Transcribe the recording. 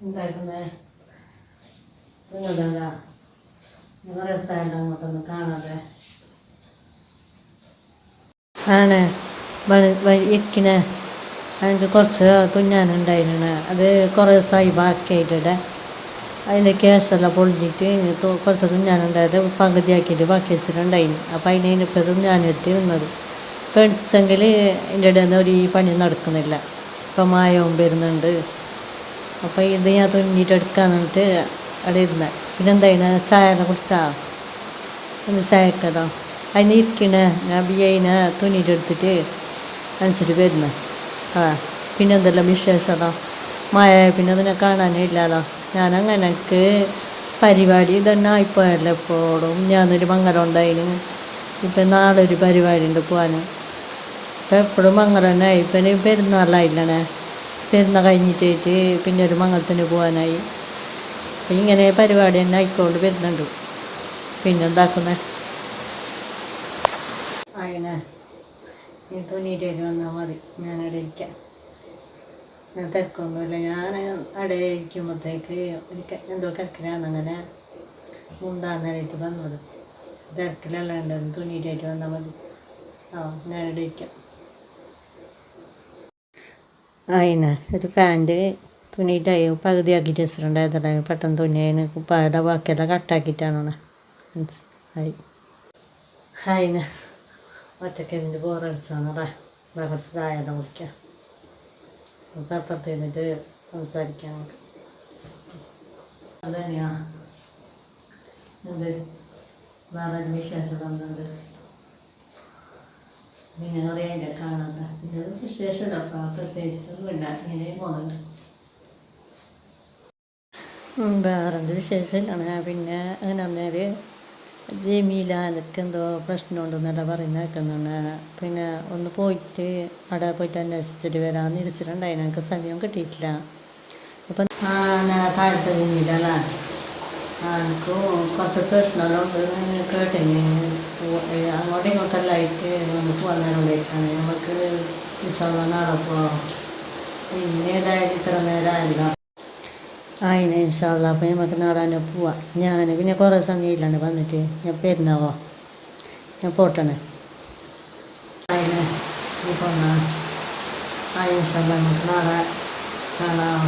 എന്താക്കുന്നത് നിങ്ങളെന്താ? നിങ്ങൾ രസമായിട്ട് അങ്ങോട്ടൊന്ന് കാണാതെ. ആണ്. ഇക്കിനെ എനിക്ക് കുറച്ച് തുന്നാനുണ്ടായിരുന്നു. അത് കുറേ ദിവസമായി ബാക്കിയായിട്ടിടെ അതിന്റെ കേസെല്ലാം പൊളിഞ്ഞിട്ട് കുറച്ച് തുന്നാനുണ്ടായത് പകുതിയാക്കിയിട്ട് ബാക്കി വെച്ചിട്ടുണ്ടായിരുന്നു. അപ്പോൾ അതിന് ഇപ്പോൾ തുന്നാനെത്തി നിന്നത് പേടിച്ചെങ്കിൽ എന്റെ ഇടയിൽ നിന്ന് ഒരു പണി നടക്കുന്നില്ല. ഇപ്പം മായവും വരുന്നുണ്ട്. അപ്പോൾ ഇത് ഞാൻ തുന്നിയിട്ട് എടുക്കാൻ വേണ്ടിട്ട് അവിടെ ഇരുന്ന്. പിന്നെ എന്തായിരുന്നു ചായ കുടിച്ചാ? ഒന്ന് ചായക്കതോ അതിന് ഇരിക്കണ. ഞാൻ ബിയയിനെ തുന്നിയിട്ട് എടുത്തിട്ട് അനുസരിച്ച് വരുന്നു. ആ പിന്നെ എന്തെല്ലാം വിശേഷതോ? മഴ പിന്നെ അതിനെ കാണാനേ ഇല്ലല്ലോ ഞാൻ അങ്ങനെ എനിക്ക് പരിപാടി ഇതന്നെ ആയിപ്പോയല്ലോ എപ്പോഴും. ഞാനൊരു മംഗലം ഉണ്ടായിന്. ഇപ്പം നാളെ ഒരു പരിപാടി ഉണ്ട് പോകാൻ ഇപ്പം എപ്പോഴും മംഗലം തന്നെ ഇപ്പം പെരുന്നാളായില്ലണേ. പെരുന്നാൾ കഴിഞ്ഞിട്ടേറ്റ് പിന്നെ ഒരു മംഗലത്തിന് പോകാനായി. അപ്പം ഇങ്ങനെ പരിപാടി തന്നെ ആയിക്കൊണ്ട് വരുന്നുണ്ട്. പിന്നെ പിന്നെന്താക്കുന്നത് ആയിനെ നീ തുണിയിട്ട് വന്നാൽ മതി. ഞാനവിടെ ഇരിക്കാം. ഞാൻ തിരക്കൊന്നുമില്ല ഞാൻ അവിടെ ഇരിക്കുമ്പോഴത്തേക്ക് എനിക്ക് എന്തോ തിരക്കിലാണെന്നങ്ങനെ മുണ്ടാന്നേരായിട്ട് വന്നത്. തിരക്കിലല്ലാണ്ട് തുണിയിട്ടേറ്റ് വന്നാൽ മതി. ആ ഞാനിവിടെ ഇരിക്കാം. അതിന് ഒരു പാന്റ് തുണിയിട്ടായി പകുതിയാക്കിയിട്ട് വെച്ചിട്ടുണ്ടായതല്ലേ പെട്ടെന്ന് തുണിയായിന് പല ബാക്കിയെല്ലാം കട്ടാക്കിയിട്ടാണ് മീൻസ് ആയി. അതിന് ഒറ്റയ്ക്ക് ഇതിന്റെ ബോറടിച്ചാണല്ലേ കുറച്ച് ചായ എല്ലാം കുടിക്കാം. കുറച്ച് അപ്പുറത്ത് ഇരുന്നിട്ട് സംസാരിക്കാൻ നമുക്ക്. അതന്നെയാ എന്ത്? വേറെ വിശേഷം വന്നുണ്ട് വിശേഷമില്ല അപ്പം പ്രത്യേകിച്ചിട്ടൊന്നുമില്ല ഇങ്ങനെ പോകുന്നുണ്ട്. വേറെ എന്ത് വിശേഷമില്ലാണ് പിന്നെ അങ്ങനെ ജമീലാലക്ക് എന്തോ പ്രശ്നമുണ്ടെന്നല്ല പറയുന്ന കേൾക്കുന്നുണ്ട് പിന്നെ ഒന്ന് പോയിട്ട് അവിടെ പോയിട്ട് അന്വേഷിച്ചിട്ട് വരാമെന്ന് ഇരിച്ചിട്ടുണ്ടായി എനിക്ക് സമയം കിട്ടിയിട്ടില്ല. അപ്പം താഴത്തെ ജമീലാണ് എനിക്ക് കുറച്ച് പ്രശ്നമെല്ലാം ഉണ്ട് കേട്ടിന് അങ്ങോട്ടും ഇങ്ങോട്ടെല്ലാം ആയിട്ട് നമുക്ക് പോകാൻ നേരം ഉണ്ടായിട്ടാണ് നമുക്ക് ഉത്സവം നടക്കുമോ പിന്നെ ഏതായാലും ഇത്ര നേരമല്ല അതിന് ഇൻഷാള്ള അപ്പം നമുക്ക് നാടാനെ പോവാം. ഞാൻ പിന്നെ കുറേ സമയമില്ലാണ്ട് വന്നിട്ട് ഞാൻ പെരുന്നാവോ ഞാൻ പോട്ടണേ അതിന് ആ ഇൻഷാല്ല നമുക്ക് നാളെ കാണാം.